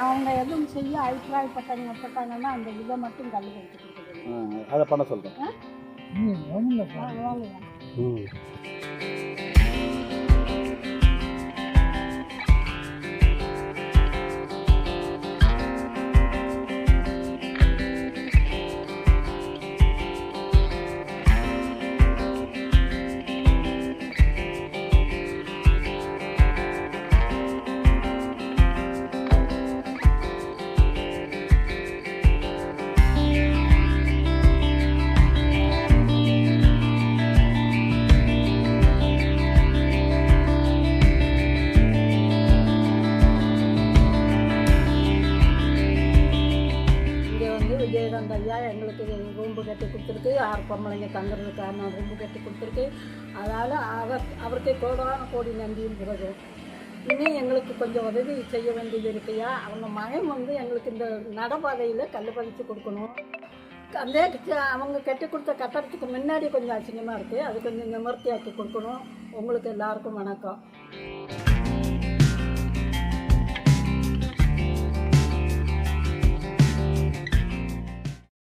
அவங்க எதுவும் செய்ய அபிப்பிராயப்பட்டாங்க பட்டாங்கன்னா அந்த இதை மட்டும் கல் எடுத்து கொடுக்குறது ஆ, அதை பண்ண சொல்கிறேன் வாங்க ம். விஜயகாந்த் ஐயா எங்களுக்கு ரூம்பு கட்டி கொடுத்துருக்கு. ஆறு பொம்பளைங்க தங்குறதுக்கான ரூம்பு கட்டி கொடுத்துருக்கு. அதனால் அவர் அவருக்கு கோடான கோடி நன்றியும் பிறகு. இன்னும் எங்களுக்கு கொஞ்சம் உதவி செய்ய வேண்டியது இருக்கையா? அவங்க மகன் வந்து எங்களுக்கு இந்த நடைபாதையில் கல் பதிச்சு கொடுக்கணும். அந்த அவங்க கட்டி கொடுத்த கட்டடத்துக்கு முன்னாடி கொஞ்சம் அசிங்கமாக இருக்குது அது கொஞ்சம் நிமர்த்தியாக்கி கொடுக்கணும். உங்களுக்கு எல்லாருக்கும் வணக்கம்.